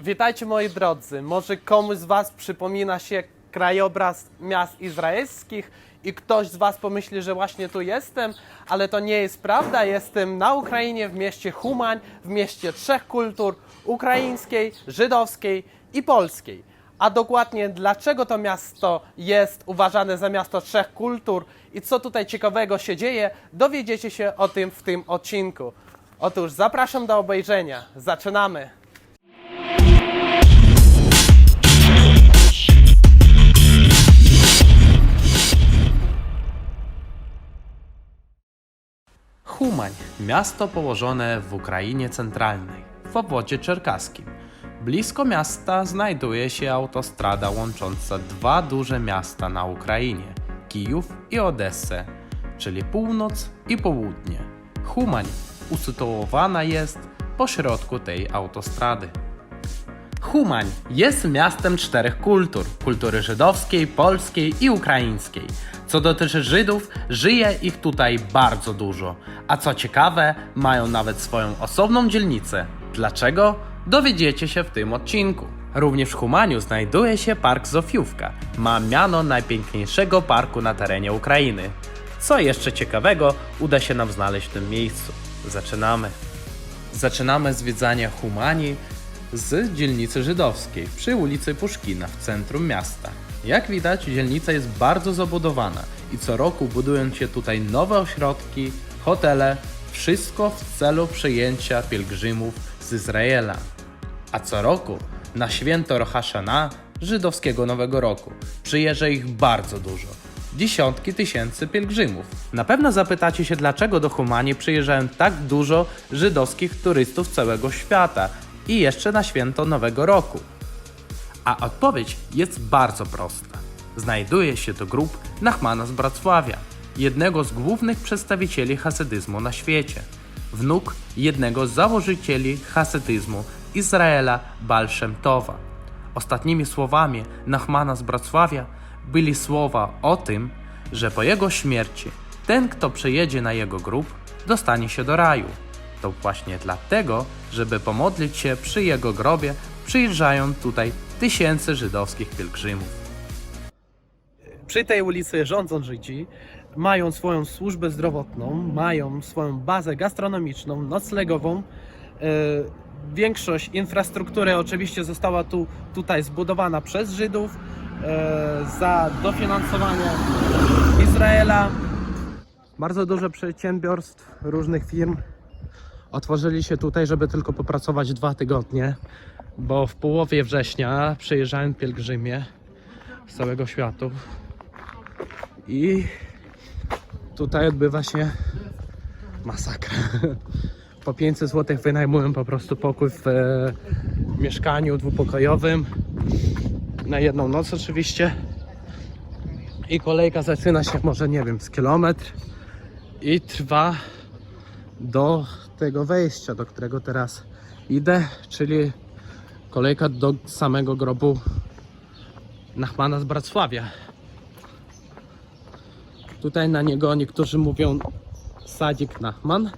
Witajcie moi drodzy. Może komuś z Was przypomina się krajobraz miast izraelskich i ktoś z Was pomyśli, że właśnie tu jestem, ale to nie jest prawda. Jestem na Ukrainie, w mieście Humań, w mieście trzech kultur ukraińskiej, żydowskiej i polskiej. A dokładnie dlaczego to miasto jest uważane za miasto trzech kultur i co tutaj ciekawego się dzieje, dowiedziecie się o tym w tym odcinku. Otóż zapraszam do obejrzenia. Zaczynamy! Humań, miasto położone w Ukrainie centralnej, w obwodzie czerkaskim. Blisko miasta znajduje się autostrada łącząca dwa duże miasta na Ukrainie Kijów i Odessę, czyli północ i południe. Humań usytuowana jest pośrodku tej autostrady. Humań jest miastem czterech kultur: kultury żydowskiej, polskiej i ukraińskiej. Co dotyczy Żydów, żyje ich tutaj bardzo dużo. A co ciekawe, mają nawet swoją osobną dzielnicę. Dlaczego? Dowiedziecie się w tym odcinku. Również w Humaniu znajduje się park Zofiówka. Ma miano najpiękniejszego parku na terenie Ukrainy. Co jeszcze ciekawego uda się nam znaleźć w tym miejscu. Zaczynamy. Zaczynamy zwiedzanie Humani z dzielnicy żydowskiej przy ulicy Puszkina w centrum miasta. Jak widać, dzielnica jest bardzo zabudowana i co roku budują się tutaj nowe ośrodki, hotele, wszystko w celu przyjęcia pielgrzymów z Izraela. A co roku na święto Rosh Hashanah, żydowskiego Nowego Roku, przyjeżdża ich bardzo dużo. Dziesiątki tysięcy pielgrzymów. Na pewno zapytacie się, dlaczego do Humani przyjeżdżają tak dużo żydowskich turystów całego świata i jeszcze na święto Nowego Roku. A odpowiedź jest bardzo prosta. Znajduje się to grup Nachmana z Bracławia, jednego z głównych przedstawicieli hasydyzmu na świecie, wnuk jednego z założycieli hasydyzmu Izraela Tova. Ostatnimi słowami Nachmana z Bracławia byli słowa o tym, że po jego śmierci ten, kto przyjedzie na jego grób, dostanie się do raju. To właśnie dlatego, żeby pomodlić się przy jego grobie, przyjeżdżają tutaj tysięcy żydowskich pielgrzymów. Przy tej ulicy rządzą Żydzi, mają swoją służbę zdrowotną, mają swoją bazę gastronomiczną, noclegową. E, Większość infrastruktury oczywiście została tu, tutaj zbudowana przez Żydów e, za dofinansowanie Izraela. Bardzo dużo przedsiębiorstw, różnych firm otworzyli się tutaj, żeby tylko popracować dwa tygodnie, bo w połowie września przyjeżdżają pielgrzymie z całego świata i tutaj odbywa się masakra. Po 500 zł wynajmują po prostu pokój w e, mieszkaniu dwupokojowym. Na jedną noc oczywiście. I kolejka zaczyna się może nie wiem z kilometr. I trwa do tego wejścia, do którego teraz idę, czyli kolejka do samego grobu Nachmana z Bracławia. Tutaj na niego niektórzy mówią Sadik Nachman.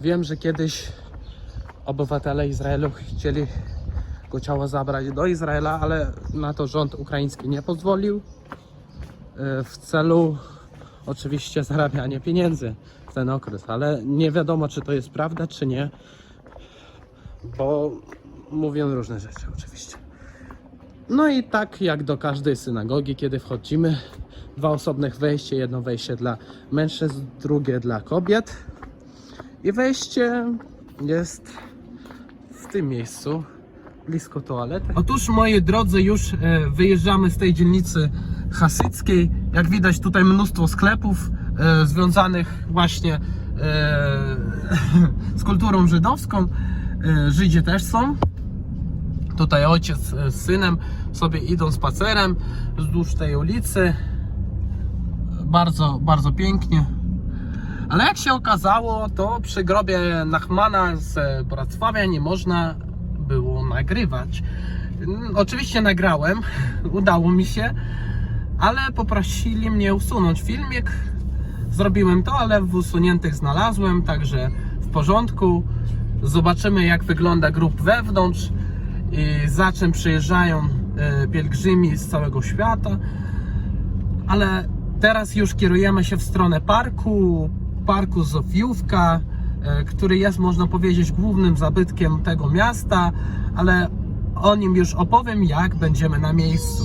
Wiem, że kiedyś obywatele Izraelu chcieli go ciało zabrać do Izraela, ale na to rząd ukraiński nie pozwolił e, w celu oczywiście zarabiania pieniędzy w ten okres, ale nie wiadomo czy to jest prawda czy nie, bo mówią różne rzeczy oczywiście. No i tak jak do każdej synagogi, kiedy wchodzimy, dwa osobnych wejścia, jedno wejście dla mężczyzn, drugie dla kobiet. I wejście jest w tym miejscu, blisko toalety. Otóż moi drodzy, już e, wyjeżdżamy z tej dzielnicy hasyckiej. Jak widać tutaj mnóstwo sklepów e, związanych właśnie e, z kulturą żydowską. E, Żydzi też są. Tutaj ojciec z synem sobie idą spacerem wzdłuż tej ulicy. Bardzo, bardzo pięknie. Ale jak się okazało, to przy grobie Nachmana z Bracławia nie można było nagrywać. Oczywiście nagrałem, udało mi się, ale poprosili mnie usunąć filmik. Zrobiłem to, ale w usuniętych znalazłem, także w porządku. Zobaczymy jak wygląda grób wewnątrz za czym przyjeżdżają e, pielgrzymi z całego świata. Ale teraz już kierujemy się w stronę parku, parku Zofiówka, e, który jest, można powiedzieć, głównym zabytkiem tego miasta, ale o nim już opowiem, jak będziemy na miejscu.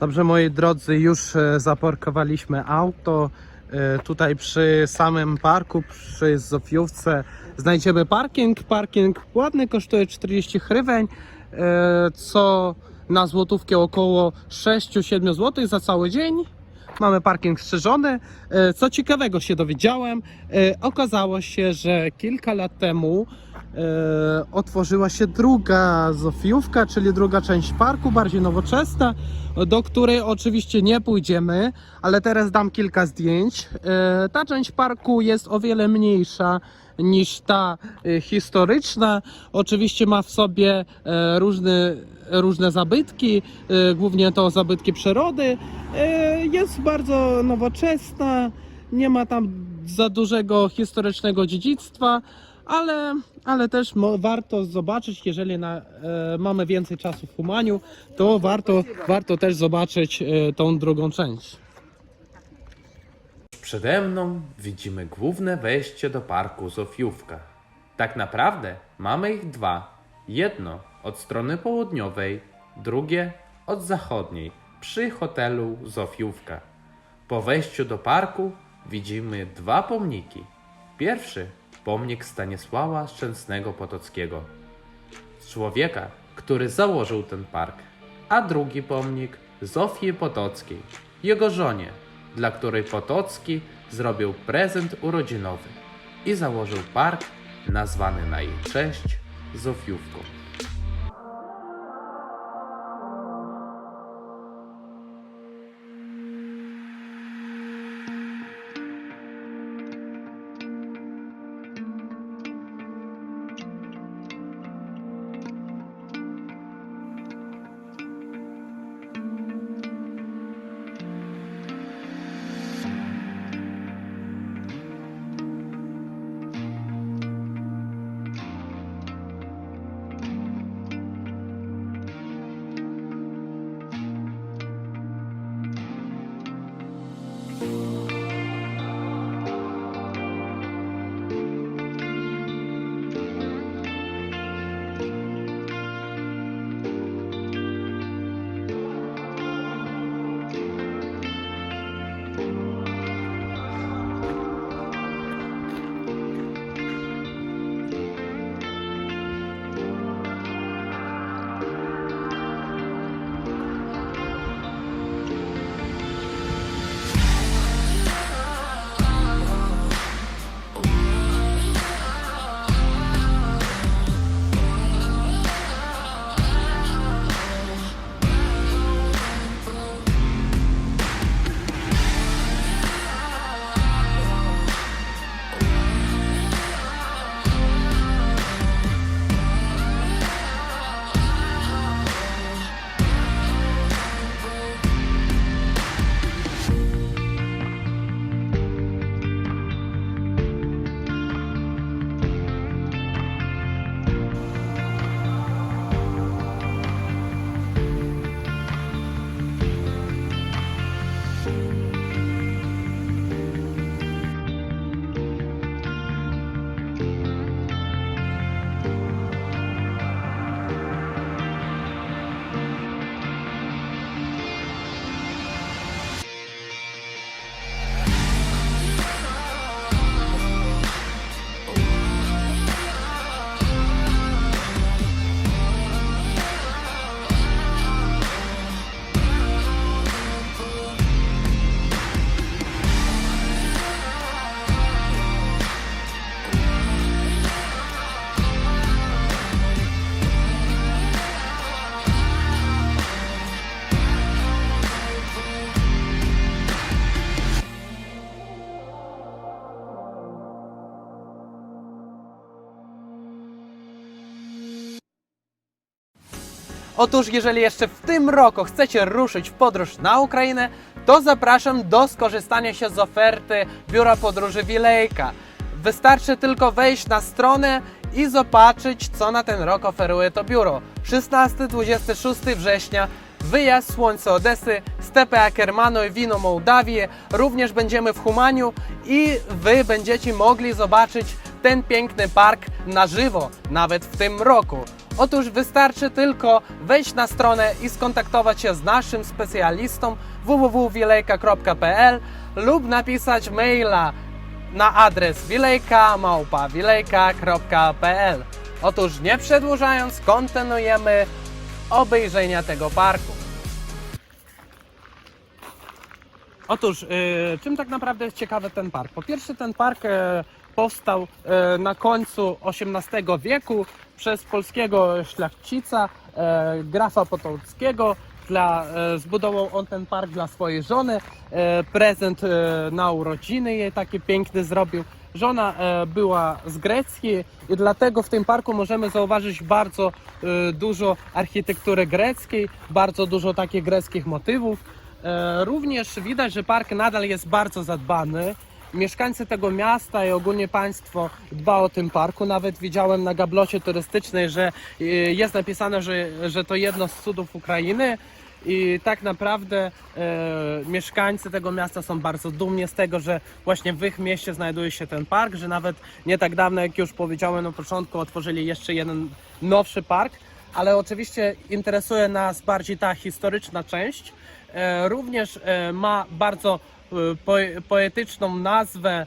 Dobrze, moi drodzy, już e, zaparkowaliśmy auto. E, Tutaj przy samym parku, przy Zofiówce znajdziemy parking. Parking ładny, kosztuje 40 hryweń, e, co na złotówkę około 6-7 zł za cały dzień. Mamy parking strzeżony. E, Co ciekawego się dowiedziałem, okazało się, że kilka lat temu otworzyła się druga Zofiówka, czyli druga część parku, bardziej nowoczesna, do której oczywiście nie pójdziemy, ale teraz dam kilka zdjęć. E, Ta część parku jest o wiele mniejsza niż ta e, historyczna. Oczywiście ma w sobie e, różne, różne zabytki, e, głównie to zabytki przyrody. E, Jest bardzo nowoczesna, nie ma tam za dużego historycznego dziedzictwa, ale, ale też warto zobaczyć, jeżeli na, e, mamy więcej czasu w Humaniu, to warto, warto też zobaczyć e, tą drugą część. Przede mną widzimy główne wejście do parku Zofiówka. Tak naprawdę mamy ich dwa. Jedno od strony południowej, drugie od zachodniej, przy hotelu Zofiówka. Po wejściu do parku widzimy dwa pomniki. Pierwszy pomnik Stanisława Szczęsnego Potockiego, człowieka, który założył ten park, a drugi pomnik Zofii Potockiej, jego żonie, dla której Potocki zrobił prezent urodzinowy i założył park nazwany na jej cześć Zofiówką. Otóż jeżeli jeszcze w tym roku chcecie ruszyć w podróż na Ukrainę, to zapraszam do skorzystania się z oferty Biura Podróży Wilejka. Wystarczy tylko wejść na stronę i zobaczyć, co na ten rok oferuje to biuro. 16-26 września wyjazd Słońce Odesy, Stepy Ackermanu i Wino Mołdawię. Również będziemy w Humaniu i Wy będziecie mogli zobaczyć ten piękny park na żywo, nawet w tym roku. Otóż wystarczy tylko wejść na stronę i skontaktować się z naszym specjalistą www.wilejka.pl lub napisać maila na adres wilejka.pl. Otóż nie przedłużając, kontynuujemy obejrzenia tego parku. Otóż, y, czym tak naprawdę jest ciekawy ten park? Po pierwsze, ten park e, powstał e, na końcu XVIII wieku przez polskiego szlachcica, e, grafa Potockiego. Dla, e, zbudował on ten park dla swojej żony. E, prezent na urodziny jej taki piękny zrobił. Żona była z Grecji i dlatego w tym parku możemy zauważyć bardzo dużo architektury greckiej, bardzo dużo takich greckich motywów. Również widać, że park nadal jest bardzo zadbany. Mieszkańcy tego miasta i ogólnie państwo dba o tym parku. Nawet widziałem na gablocie turystycznej, że e, jest napisane, że, że to jedno z cudów Ukrainy. I tak naprawdę e, mieszkańcy tego miasta są bardzo dumni z tego, że właśnie w ich mieście znajduje się ten park, że nawet nie tak dawno, jak już powiedziałem na początku, otworzyli jeszcze jeden nowszy park, ale oczywiście interesuje nas bardziej ta historyczna część. E, również e, ma bardzo e, poe- poetyczną nazwę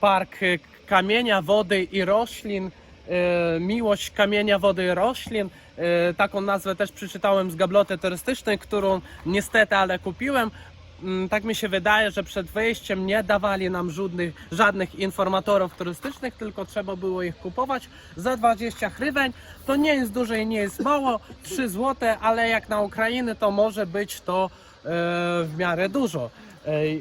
Park Kamienia, Wody i Roślin. Miłość kamienia, wody i roślin. Taką nazwę też przeczytałem z gabloty turystycznej, którą niestety ale kupiłem. Mm, Tak mi się wydaje, że przed wejściem nie dawali nam żadnych, żadnych informatorów turystycznych, tylko trzeba było ich kupować za 20 hryweń. To nie jest dużo i nie jest mało, 3 zł, ale jak na Ukrainę to może być to e, w miarę dużo.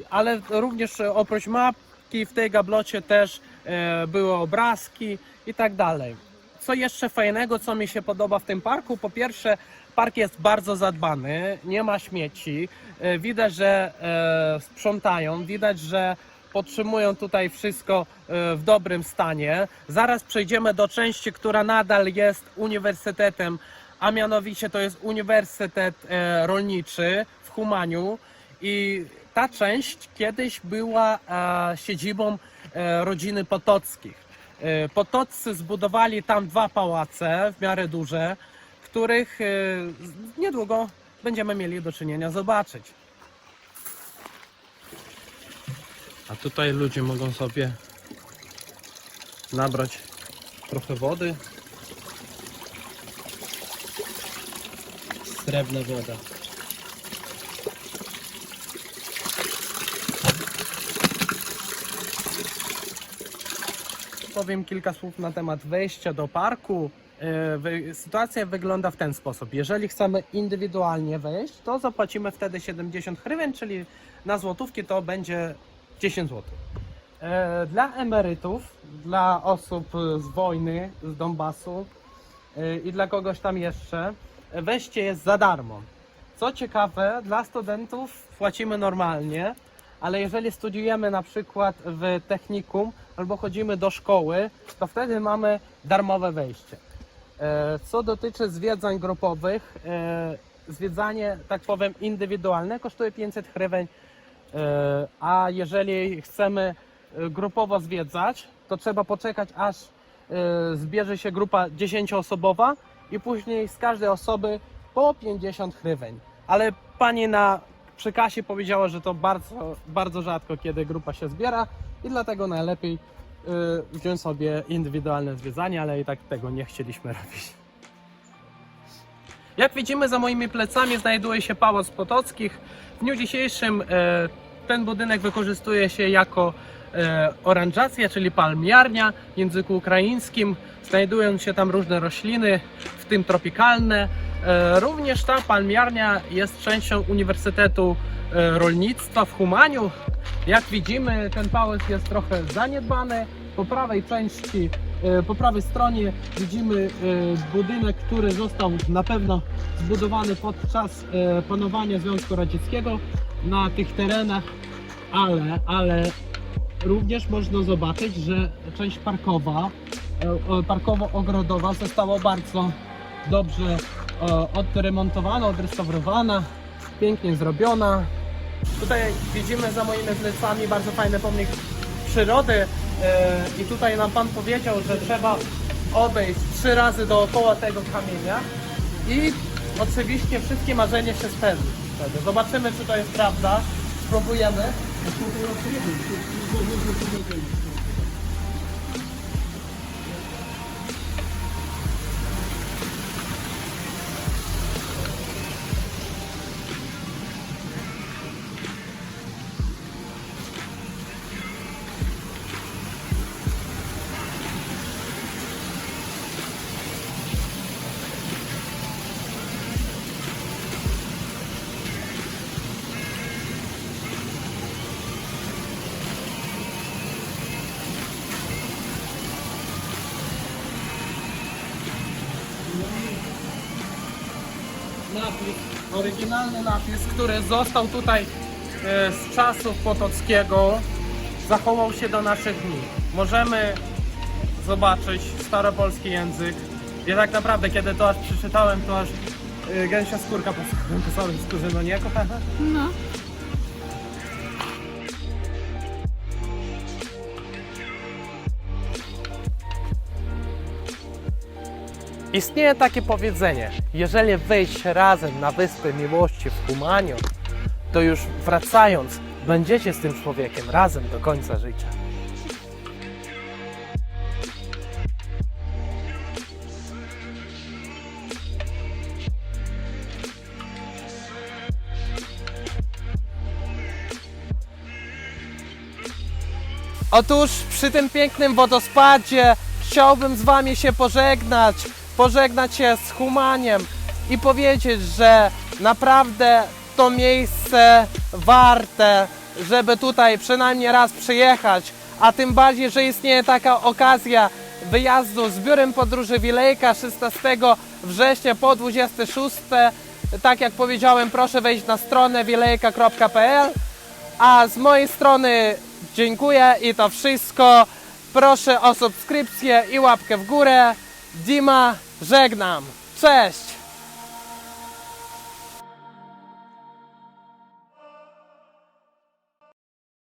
Ale również e, oprócz mapki w tej gablocie też e, były obrazki i tak dalej. Co jeszcze fajnego, co mi się podoba w tym parku? Po pierwsze, park jest bardzo zadbany, nie ma śmieci. E, Widać, że e, sprzątają, widać, że podtrzymują tutaj wszystko e, w dobrym stanie. Zaraz przejdziemy do części, która nadal jest uniwersytetem, a mianowicie to jest Uniwersytet Rolniczy w Humaniu. I ta część kiedyś była siedzibą rodziny Potockich. Potoccy zbudowali tam dwa pałace, w miarę duże, których z- niedługo będziemy mieli do czynienia zobaczyć. A tutaj ludzie mogą sobie nabrać trochę wody. Srebrna woda. Powiem kilka słów na temat wejścia do parku. E, Sytuacja wygląda w ten sposób. Jeżeli chcemy indywidualnie wejść, to zapłacimy wtedy 70 hrywien, czyli na złotówki to będzie 10 zł. E, Dla emerytów, dla osób z wojny, z Donbasu e, i dla kogoś tam jeszcze, wejście jest za darmo. Co ciekawe, dla studentów płacimy normalnie, ale jeżeli studiujemy na przykład w technikum albo chodzimy do szkoły, to wtedy mamy darmowe wejście. E, Co dotyczy zwiedzań grupowych, e, zwiedzanie, tak powiem, indywidualne kosztuje 500 hryweń, E, a jeżeli chcemy grupowo zwiedzać, to trzeba poczekać aż zbierze się grupa 10-osobowa i później z każdej osoby po 50 hryweń. Ale pani na przy kasie powiedziała, że to bardzo, bardzo rzadko kiedy grupa się zbiera i dlatego najlepiej wziąć sobie indywidualne zwiedzanie, ale i tak tego nie chcieliśmy robić. Jak widzimy za moimi plecami znajduje się Pałac Potockich. W dniu dzisiejszym e, ten budynek wykorzystuje się jako e, oranżacja, czyli palmiarnia w języku ukraińskim. Znajdują się tam różne rośliny, w tym tropikalne. Również ta palmiarnia jest częścią Uniwersytetu Rolnictwa w Humaniu. Jak widzimy, ten pałac jest trochę zaniedbany. Po prawej części, e, po prawej stronie widzimy e, budynek, który został na pewno zbudowany podczas e, panowania Związku Radzieckiego na tych terenach, ale, ale również można zobaczyć, że część parkowa parkowo-ogrodowa została bardzo dobrze odremontowana, odrestaurowana, pięknie zrobiona. Tutaj widzimy za moimi plecami bardzo fajny pomnik przyrody e, i tutaj nam Pan powiedział, że trzeba obejść trzy razy dookoła tego kamienia i oczywiście wszystkie marzenia się spełni. Zobaczymy, czy to jest prawda. Spróbujemy. Napis, oryginalny napis, który został tutaj e, z czasów Potockiego, zachował się do naszych dni. Możemy zobaczyć staropolski język. Ja tak naprawdę, kiedy to aż przeczytałem, to aż e, gęsia skórka po, po skórze, no nie, kochana? No. Istnieje takie powiedzenie, jeżeli wejść razem na Wyspę Miłości w Humaniu, to już wracając, będziecie z tym człowiekiem razem do końca życia. Otóż przy tym pięknym wodospadzie chciałbym z Wami się pożegnać, pożegnać się z Humaniem i powiedzieć, że naprawdę to miejsce warte, żeby tutaj przynajmniej raz przyjechać, a tym bardziej, że istnieje taka okazja wyjazdu z biurem podróży Wilejka 16 września po 26. Tak jak powiedziałem, proszę wejść na stronę wilejka.pl a z mojej strony dziękuję i to wszystko. Proszę o subskrypcję i łapkę w górę. Dima, żegnam. Cześć!